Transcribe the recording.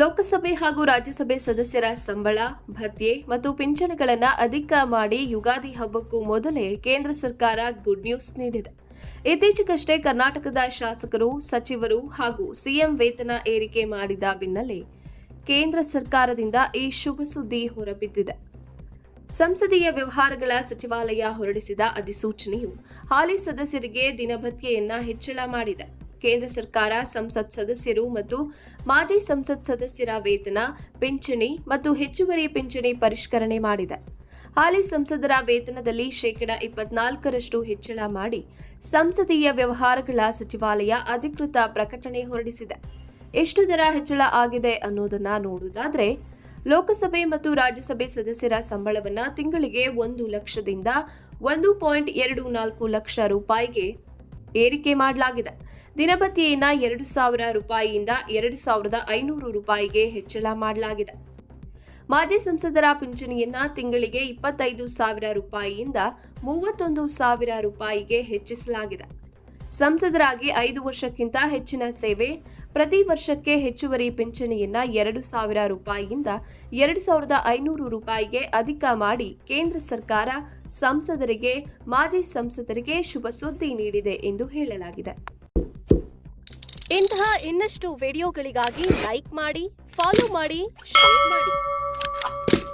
ಲೋಕಸಭೆ ಹಾಗೂ ರಾಜ್ಯಸಭೆ ಸದಸ್ಯರ ಸಂಬಳ, ಭತ್ಯೆ ಮತ್ತು ಪಿಂಚಣಿಗಳನ್ನು ಅಧಿಕ ಮಾಡಿ ಯುಗಾದಿ ಹಬ್ಬಕ್ಕೂ ಮೊದಲೇ ಕೇಂದ್ರ ಸರ್ಕಾರ ಗುಡ್ ನ್ಯೂಸ್ ನೀಡಿದೆ. ಇತ್ತೀಚೆಗಷ್ಟೇ ಕರ್ನಾಟಕದ ಶಾಸಕರು, ಸಚಿವರು ಹಾಗೂ ಸಿಎಂ ವೇತನ ಏರಿಕೆ ಮಾಡಿದ ಬೆನ್ನಲ್ಲೇ ಕೇಂದ್ರ ಸರ್ಕಾರದಿಂದ ಈ ಶುಭ ಸುದ್ದಿ ಹೊರಬಿದ್ದಿದೆ. ಸಂಸದೀಯ ವ್ಯವಹಾರಗಳ ಸಚಿವಾಲಯ ಹೊರಡಿಸಿದ ಅಧಿಸೂಚನೆಯು ಹಾಲಿ ಸದಸ್ಯರಿಗೆ ದಿನಭತ್ಯೆಯನ್ನ ಹೆಚ್ಚಳ ಮಾಡಿದೆ. ಕೇಂದ್ರ ಸರ್ಕಾರ, ಸಂಸತ್ ಸದಸ್ಯರು ಮತ್ತು ಮಾಜಿ ಸಂಸತ್ ಸದಸ್ಯರ ವೇತನ, ಪಿಂಚಣಿ ಮತ್ತು ಹೆಚ್ಚುವರಿ ಪಿಂಚಣಿ ಪರಿಷ್ಕರಣೆ ಮಾಡಿದೆ. ಹಾಲಿ ಸಂಸದರ ವೇತನದಲ್ಲಿ ಶೇಕಡ ಇಪ್ಪತ್ನಾಲ್ಕರಷ್ಟು ಹೆಚ್ಚಳ ಮಾಡಿ ಸಂಸದೀಯ ವ್ಯವಹಾರಗಳ ಸಚಿವಾಲಯ ಅಧಿಕೃತ ಪ್ರಕಟಣೆ ಹೊರಡಿಸಿದೆ. ಎಷ್ಟು ದರ ಹೆಚ್ಚಳ ಆಗಿದೆ ಅನ್ನೋದನ್ನ ನೋಡುವುದಾದ್ರೆ, ಲೋಕಸಭೆ ಮತ್ತು ರಾಜ್ಯಸಭೆ ಸದಸ್ಯರ ಸಂಬಳವನ್ನು ತಿಂಗಳಿಗೆ ಒಂದು ಲಕ್ಷದಿಂದ ಒಂದು ಪಾಯಿಂಟ್ ಎರಡು ನಾಲ್ಕು ಲಕ್ಷ ರೂಪಾಯಿಗೆ ಏರಿಕೆ ಮಾಡಲಾಗಿದೆ. ದಿನಭತ್ಯೆಯನ್ನ ಎರಡು ಸಾವಿರ ರೂಪಾಯಿಯಿಂದ ಎರಡು ಸಾವಿರದ ಐನೂರು ರೂಪಾಯಿಗೆ ಹೆಚ್ಚಳ ಮಾಡಲಾಗಿದೆ. ಮಾಜಿ ಸಂಸದರ ಪಿಂಚಣಿಯನ್ನ ತಿಂಗಳಿಗೆ ಇಪ್ಪತ್ತೈದು ಸಾವಿರ ರೂಪಾಯಿಯಿಂದ ಮೂವತ್ತೊಂದು ಸಾವಿರ ರೂಪಾಯಿಗೆ ಹೆಚ್ಚಿಸಲಾಗಿದೆ. ಸಂಸದರಾಗಿ ಐದು ವರ್ಷಕ್ಕಿಂತ ಹೆಚ್ಚಿನ ಸೇವೆ, ಪ್ರತಿ ವರ್ಷಕ್ಕೆ ಹೆಚ್ಚುವರಿ ಪಿಂಚಣಿಯನ್ನ ಎರಡು ಸಾವಿರ ರೂಪಾಯಿಯಿಂದ ಎರಡು ಸಾವಿರದ ಐನೂರು ರೂಪಾಯಿಗೆ ಅಧಿಕ ಮಾಡಿ ಕೇಂದ್ರ ಸರ್ಕಾರ ಸಂಸದರಿಗೆ, ಮಾಜಿ ಸಂಸದರಿಗೆ ಶುಭ ಸುದ್ದಿ ನೀಡಿದೆ ಎಂದು ಹೇಳಲಾಗಿದೆ. ಇಂತಹ ಇನ್ನಷ್ಟು ವಿಡಿಯೋಗಳಿಗಾಗಿ ಲೈಕ್ ಮಾಡಿ, ಫಾಲೋ ಮಾಡಿ, ಶೇರ್ ಮಾಡಿ.